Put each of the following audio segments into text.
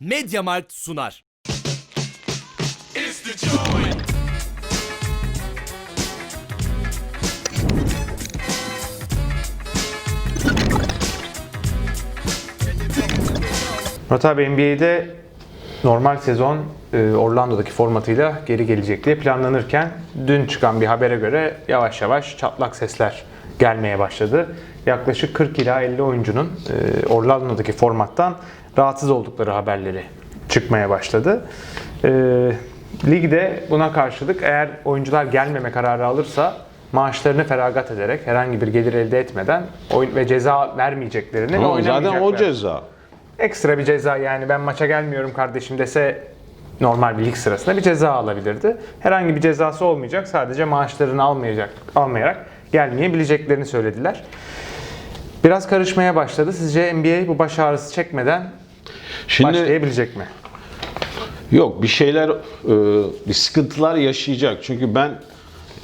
Mediamarkt sunar. It's. Murat abi NBA'de normal sezon e, Orlando'daki formatıyla geri gelecek diye planlanırken dün çıkan bir habere göre yavaş yavaş çatlak sesler gelmeye başladı. Yaklaşık 40 ila 50 oyuncunun e, Orlando'daki formattan rahatsız oldukları haberleri çıkmaya başladı. E, Ligde buna karşılık eğer oyuncular gelmeme kararı alırsa maaşlarını feragat ederek herhangi bir gelir elde etmeden oyun ve ceza vermeyeceklerini ve Ama zaten o ceza. ekstra bir ceza yani ben maça gelmiyorum kardeşim dese normal bir lig sırasında bir ceza alabilirdi. Herhangi bir cezası olmayacak. Sadece maaşlarını almayacak, almayarak gelmeyebileceklerini söylediler. Biraz karışmaya başladı. Sizce NBA bu baş ağrısı çekmeden Şimdi başlayabilecek mi? yok bir şeyler, e, bir sıkıntılar yaşayacak. Çünkü ben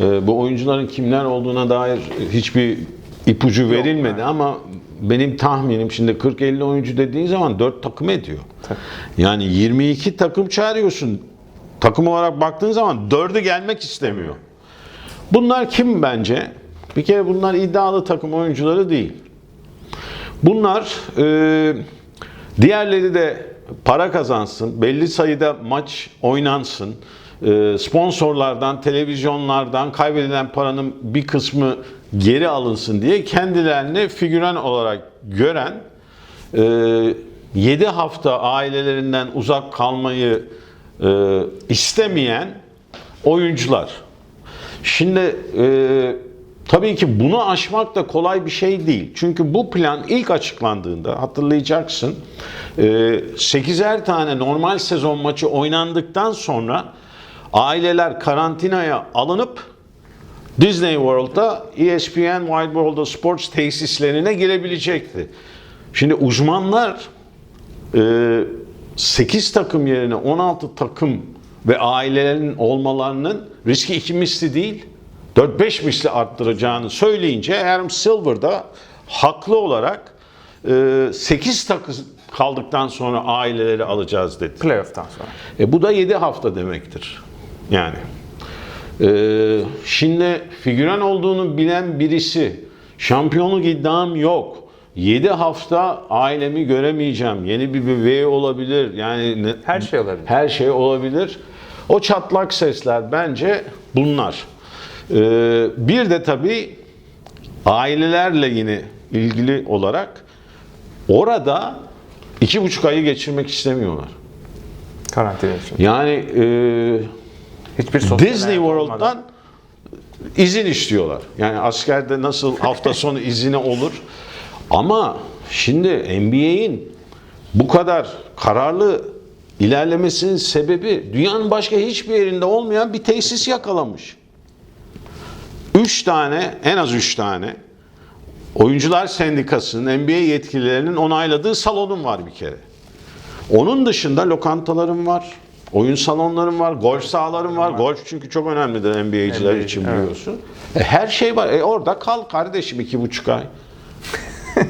e, bu oyuncuların kimler olduğuna dair hiçbir ipucu verilmedi ama benim tahminim şimdi 40-50 oyuncu dediğin zaman 4 takım ediyor. Yani 22 takım çağırıyorsun. Takım olarak baktığın zaman 4'ü gelmek istemiyor. Bunlar kim bence? Bir kere bunlar iddialı takım oyuncuları değil. Bunlar e, diğerleri de para kazansın, belli sayıda maç oynansın, e, sponsorlardan, televizyonlardan kaybedilen paranın bir kısmı geri alınsın diye kendilerini figüran olarak gören, e, 7 hafta ailelerinden uzak kalmayı e, istemeyen oyuncular. Şimdi e, tabii ki bunu aşmak da kolay bir şey değil. Çünkü bu plan ilk açıklandığında hatırlayacaksın e, 8'er tane normal sezon maçı oynandıktan sonra aileler karantinaya alınıp Disney World'da E ESPN Wide World of Sports tesislerine girebilecekti. Şimdi uzmanlar e, 8 takım yerine 16 takım ve ailelerin olmalarının riski iki misli değil 4-5 misli arttıracağını söyleyince Adam Silver da haklı olarak e, 8 takım kaldıktan sonra aileleri alacağız dedi. Playoff'tan sonra. E, bu da 7 hafta demektir. Yani. E, şimdi figüran olduğunu bilen birisi şampiyonluk iddiam yok. 7 hafta ailemi göremeyeceğim. Yeni bir bebeği olabilir. Yani Her şey olabilir. Her şey olabilir. O çatlak sesler bence bunlar. E, bir de tabii ailelerle yine ilgili olarak orada iki buçuk ayı geçirmek istemiyorlar. Karantina için. Yani e, Hiçbir Disney World'dan olmadan. izin istiyorlar. Yani askerde nasıl hafta sonu izini olur. Ama şimdi NBA'in bu kadar kararlı ilerlemesinin sebebi dünyanın başka hiçbir yerinde olmayan bir tesis yakalamış. Üç tane, en az üç tane Oyuncular Sendikası'nın, NBA yetkililerinin onayladığı salonum var bir kere. Onun dışında lokantalarım var, oyun salonlarım var, golf sahalarım var. Golf çünkü çok önemlidir NBA'ciler NBA, için evet. biliyorsun. E, her şey var. E, orada kal kardeşim iki buçuk ay.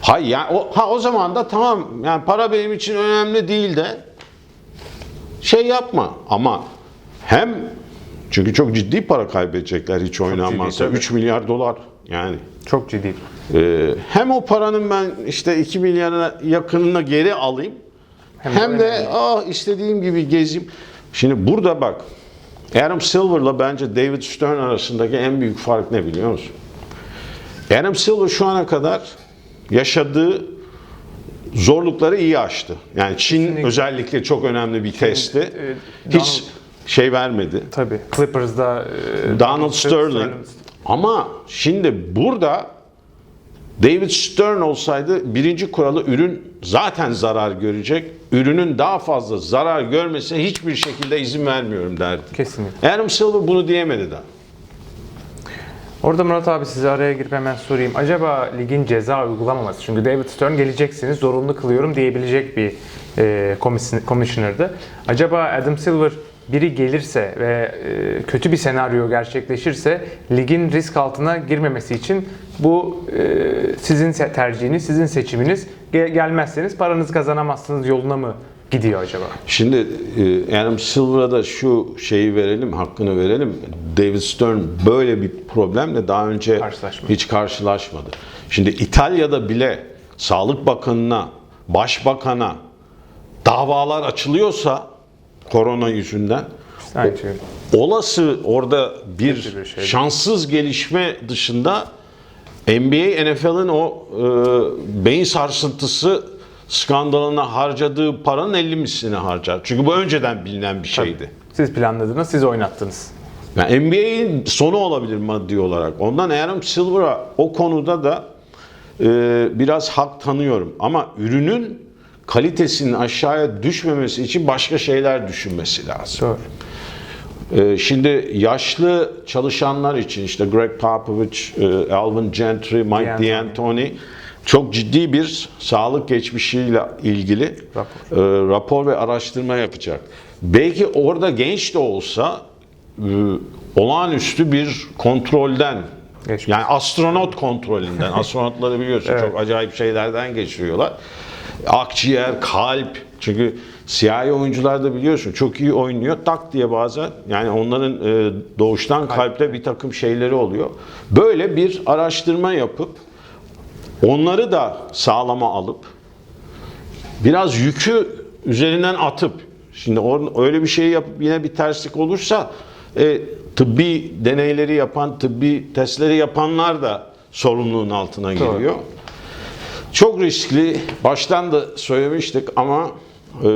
Hayır yani o, ha, o zaman da tamam yani para benim için önemli değil de şey yapma ama hem çünkü çok ciddi para kaybedecekler hiç oynanmazsa. tabii. 3 milyar dolar yani. Çok ciddi. Ee, hem o paranın ben işte 2 milyara yakınına geri alayım hem, de ah istediğim gibi gezeyim. Şimdi burada bak Adam Silver'la bence David Stern arasındaki en büyük fark ne biliyor musun? Adam Silver şu ana kadar yaşadığı zorlukları iyi aştı. Yani Çin Kesinlikle. özellikle çok önemli bir testti. e, Hiç şey vermedi. Tabii. Clippers'da e, Donald Sterling. Ama şimdi burada David Stern olsaydı birinci kuralı ürün zaten zarar görecek. Ürünün daha fazla zarar görmesine hiçbir şekilde izin vermiyorum derdi. Kesinlikle. Adam Silver bunu diyemedi daha. Orada Murat abi size araya girip hemen sorayım. Acaba ligin ceza uygulamaması, çünkü David Stern geleceksiniz zorunlu kılıyorum diyebilecek bir e, komisyon- commissioner'dı. Acaba Adam Silver biri gelirse ve e, kötü bir senaryo gerçekleşirse ligin risk altına girmemesi için bu e, sizin tercihiniz, sizin seçiminiz Ge- gelmezseniz paranızı kazanamazsınız yoluna mı gidiyor acaba? Şimdi e, Adam Silver'a da şu şeyi verelim, hakkını verelim. David Stern böyle bir problemle daha önce hiç karşılaşmadı. Şimdi İtalya'da bile Sağlık Bakanı'na, Başbakan'a davalar açılıyorsa korona yüzünden Aynı şey. olası orada bir bir şey. şanssız gelişme dışında NBA, NFL'in o e, beyin sarsıntısı skandalına harcadığı paranın 50 mislini harcar. Çünkü bu önceden bilinen bir şeydi. Siz planladınız, siz oynattınız. Yani NBA'in sonu olabilir maddi olarak. Ondan Adam Silver'a o konuda da e, biraz hak tanıyorum. Ama ürünün kalitesinin aşağıya düşmemesi için başka şeyler düşünmesi lazım. Ee, Şimdi yaşlı çalışanlar için işte Greg Popovich, e, Alvin Gentry, Mike D'Antoni. D'Antoni çok ciddi bir sağlık geçmişiyle ilgili Rapor. e, rapor ve araştırma yapacak. Belki orada genç de olsa e, olağanüstü bir kontrolden Geçmiş. yani astronot kontrolünden astronotları biliyorsun Evet. çok acayip şeylerden geçiriyorlar. Akciğer, kalp çünkü siyahi oyuncular da biliyorsun çok iyi oynuyor tak diye bazen yani onların e, doğuştan kalpte bir takım şeyleri oluyor. Böyle bir araştırma yapıp onları da sağlama alıp biraz yükü üzerinden atıp şimdi or- öyle bir şey yapıp yine bir terslik olursa e, tıbbi deneyleri yapan, tıbbi testleri yapanlar da sorumluluğun altına giriyor. Çok riskli. Baştan da söylemiştik ama e,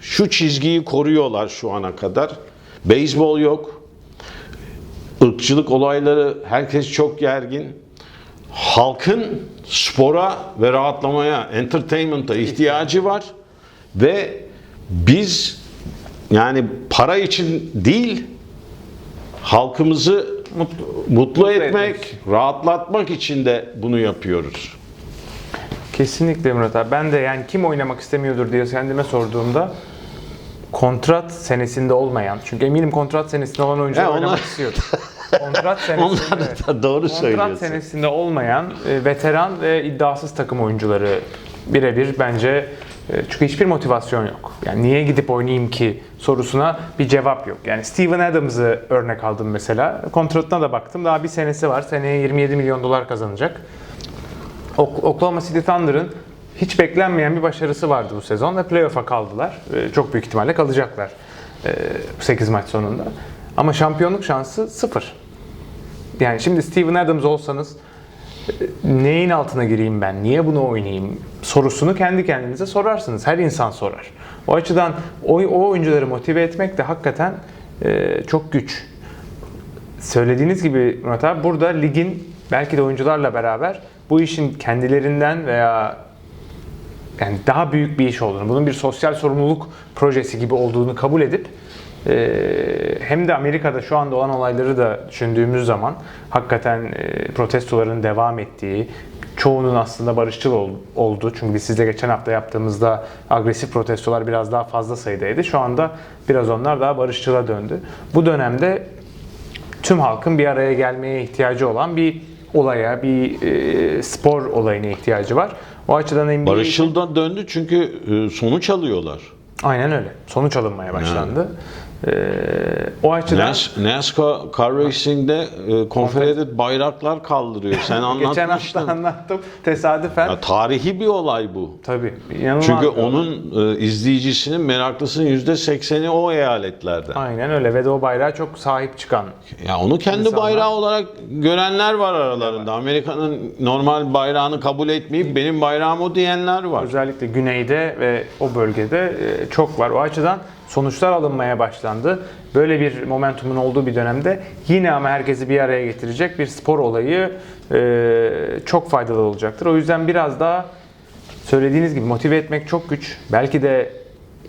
şu çizgiyi koruyorlar şu ana kadar. Beyzbol yok. Irkçılık olayları herkes çok gergin. Halkın spora ve rahatlamaya, entertainment'a ihtiyacı var ve biz yani para için değil halkımızı Mutlu. mutlu etmek, etmek. rahatlatmak için de bunu yapıyoruz. Kesinlikle Murat abi. Ben de yani kim oynamak istemiyordur diye kendime sorduğumda kontrat senesinde olmayan, çünkü eminim kontrat senesinde olan oyuncular onlar- oynamak istiyordu. Kontrat senesinde, Onlar da doğru kontrat söylüyorsun. senesinde olmayan e, veteran ve iddiasız takım oyuncuları birebir bence e, çünkü hiçbir motivasyon yok. Yani niye gidip oynayayım ki sorusuna bir cevap yok. Yani Steven Adams'ı örnek aldım mesela. Kontratına da baktım. Daha bir senesi var. Seneye 27 milyon dolar kazanacak. Ok- Oklahoma City Thunder'ın hiç beklenmeyen bir başarısı vardı bu sezon ve playoff'a kaldılar. Ee, Çok büyük ihtimalle kalacaklar 8 maç sonunda. Ama şampiyonluk şansı sıfır. Yani şimdi Steven Adams olsanız e, neyin altına gireyim ben, niye bunu oynayayım sorusunu kendi kendinize sorarsınız. Her insan sorar. O açıdan o, o oyuncuları motive etmek de hakikaten çok güç. Söylediğiniz gibi Murat abi burada ligin belki de oyuncularla beraber bu işin kendilerinden veya yani daha büyük bir iş olduğunu, bunun bir sosyal sorumluluk projesi gibi olduğunu kabul edip e, hem de Amerika'da şu anda olan olayları da düşündüğümüz zaman hakikaten e, protestoların devam ettiği, çoğunun aslında barışçıl ol- oldu. Çünkü biz sizle geçen hafta yaptığımızda agresif protestolar biraz daha fazla sayıdaydı. Şu anda biraz onlar daha barışçıla döndü. Bu dönemde tüm halkın bir araya gelmeye ihtiyacı olan bir olaya, bir e, spor olayına ihtiyacı var. O açıdan NBA Barışıl'dan döndü çünkü e, sonuç alıyorlar. Aynen öyle. Sonuç alınmaya başlandı. Ee, o açıdan Nas- NASCAR Car Racing'de e, Confederate bayraklar kaldırıyor. Sen geçen hafta anlatmıştın. anlattım. Tesadüfen Ya, tarihi bir olay bu. tabii inanılmaz. Çünkü onun e, izleyicisinin, meraklısının yüzde o eyaletlerden. Aynen öyle ve de o bayrağa çok sahip çıkan Ya onu kendi İnsanlar- bayrağı olarak görenler var aralarında. Amerika'nın normal bayrağını kabul etmeyip benim bayrağım o diyenler var. özellikle güneyde ve o bölgede e, çok var. O açıdan sonuçlar alınmaya başlandı. Böyle bir momentumun olduğu bir dönemde yine ama herkesi bir araya getirecek bir spor olayı e, çok faydalı olacaktır. O yüzden biraz daha söylediğiniz gibi motive etmek çok güç. Belki de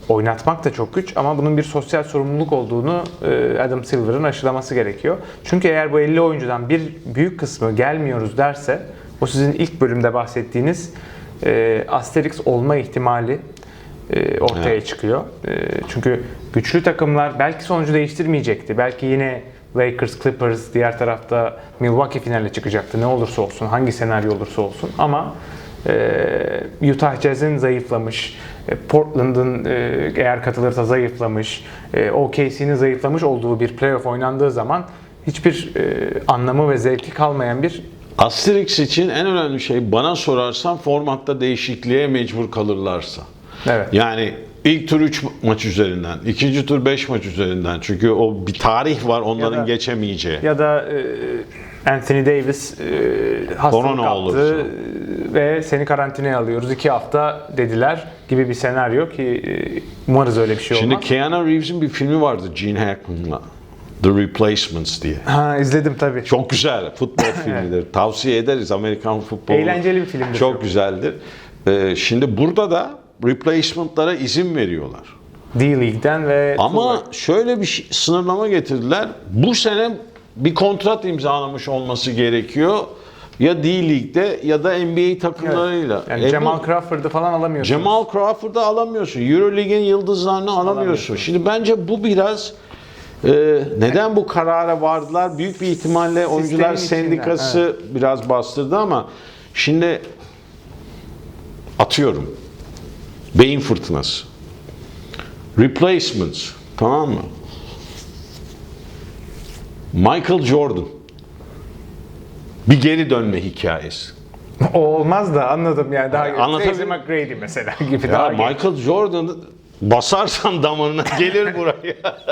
oynatmak da çok güç ama bunun bir sosyal sorumluluk olduğunu e, Adam Silver'ın aşılaması gerekiyor. Çünkü eğer bu 50 oyuncudan bir büyük kısmı gelmiyoruz derse o sizin ilk bölümde bahsettiğiniz e, Asterix olma ihtimali ortaya Evet. çıkıyor. E, çünkü güçlü takımlar belki sonucu değiştirmeyecekti. Belki yine Lakers, Clippers, diğer tarafta Milwaukee finale çıkacaktı. Ne olursa olsun, hangi senaryo olursa olsun. Ama e, Utah Jazz'in zayıflamış, e, Portland'ın e, eğer katılırsa zayıflamış, e, OKC'nin zayıflamış olduğu bir playoff oynandığı zaman hiçbir e, anlamı ve zevki kalmayan bir Asterix için en önemli şey bana sorarsan formatta değişikliğe mecbur kalırlarsa. Evet. Yani ilk tur 3 maç üzerinden, ikinci tur 5 maç üzerinden. Çünkü o bir tarih var onların Ya da- geçemeyeceği. ya da e, Anthony Davis e, hastalık Korona kaptı olursa. ve seni karantinaya alıyoruz iki hafta dediler gibi bir senaryo ki e, umarız öyle bir şey Şimdi olmaz. Keanu Reeves'in bir filmi vardı Gene Hackman'la. The Replacements diye. Ha izledim tabii. Çok güzel futbol filmidir. Tavsiye ederiz Amerikan futbolu. Eğlenceli bir filmdir. Çok güzeldir. Ee, şimdi burada da replacement'lara izin veriyorlar. D-League'den ve Ama şöyle bir şey- sınırlama getirdiler. Bu sene bir kontrat imzalamış olması gerekiyor. Ya D-League'de ya da NBA takımlarıyla. yani E bu- Jamal Crawford'ı falan alamıyorsun. Jamal Crawford'u alamıyorsun. Euroleague'in yıldızlarını alamıyorsun. Alamıyorsun. Şimdi bence bu biraz e, neden bu karara vardılar? Büyük bir ihtimalle oyuncular içinden, sendikası biraz bastırdı ama şimdi atıyorum beyin fırtınası. Replacements tamam mı? Michael Jordan bir geri dönme hikayesi. O olmaz da anladım yani daha Anlatabiliyor Tracy McGrady mesela gibi Ya daha. Michael Jordan basarsan damarına gelir buraya.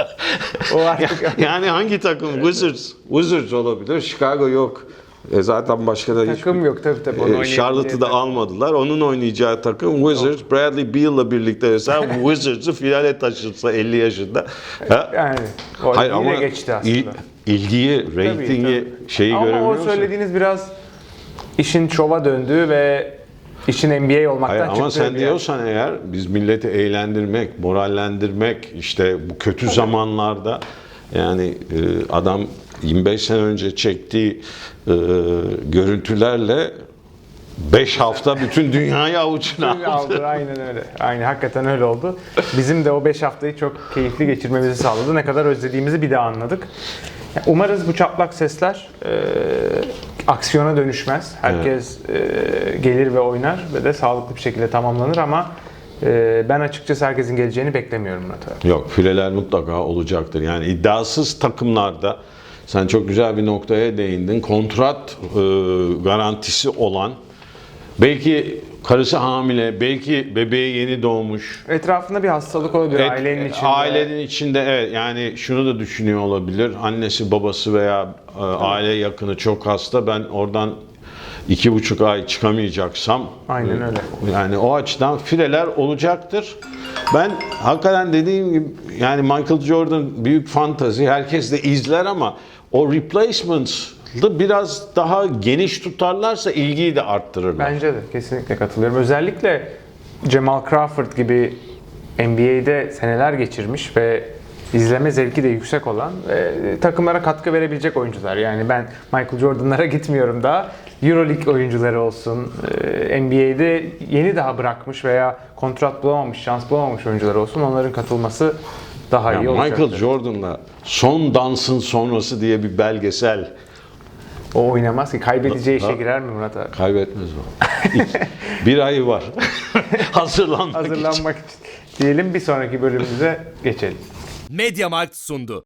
O artık- yani hangi takım? Wizards. Wizards olabilir. Chicago yok. E zaten başka da takım yok tabii tabii. E, Charlotte'ı da almadılar. Onun oynayacağı takım Wizards. Bradley Beal'la birlikte mesela Wizards'ı finale taşırsa 50 yaşında. Ha? Yani o Hayır ama geçti aslında. il- ilgiyi, reytingi, şeyi Ama görebiliyor o musun? söylediğiniz biraz işin şova döndüğü ve işin NBA olmaktan Hayır ama sen bir yer. diyorsan eğer biz milleti eğlendirmek, morallendirmek işte bu kötü zamanlarda yani e, adam 25 sene önce çektiği e, görüntülerle 5 hafta bütün dünyayı avucuna aldı. aldı. Aynen öyle. Aynen hakikaten öyle oldu. Bizim de o 5 haftayı çok keyifli geçirmemizi sağladı. Ne kadar özlediğimizi bir daha anladık. Umarız bu çaplak sesler e, aksiyona dönüşmez. Herkes e, gelir ve oynar ve de sağlıklı bir şekilde tamamlanır ama e, ben açıkçası herkesin geleceğini beklemiyorum Murat abi. Yok fileler mutlaka olacaktır. Yani iddiasız takımlarda sen çok güzel bir noktaya değindin. Kontrat e, garantisi olan belki karısı hamile, belki bebeği yeni doğmuş. Etrafında bir hastalık olabilir Evet, ailenin içinde. Ailenin içinde evet yani şunu da düşünüyor olabilir. Annesi babası veya e, aile yakını çok hasta. Ben oradan iki buçuk ay çıkamayacaksam Aynen öyle. yani o açıdan fileler olacaktır. Ben hakikaten dediğim gibi yani Michael Jordan büyük fantazi. Herkes de izler ama o replacements'ı biraz daha geniş tutarlarsa ilgiyi de arttırırlar. Bence de kesinlikle katılıyorum. Özellikle Jamal Crawford gibi NBA'de seneler geçirmiş ve izleme zevki de yüksek olan ve takımlara katkı verebilecek oyuncular. Yani ben Michael Jordan'lara gitmiyorum daha. Euroleague oyuncuları olsun, e, NBA'de yeni daha bırakmış veya kontrat bulamamış, şans bulamamış oyuncular olsun. Onların katılması daha Ya iyi olacak. Michael Jordan'la Son Dansın Sonrası diye bir belgesel O oynamaz ki. Kaybedeceği işe girer mi Murat abi? kaybetmez o. bir ayı var. Hazırlanmak için. Hazırlanmak için. Diyelim bir sonraki bölümümüze geçelim. Mediamarkt sundu.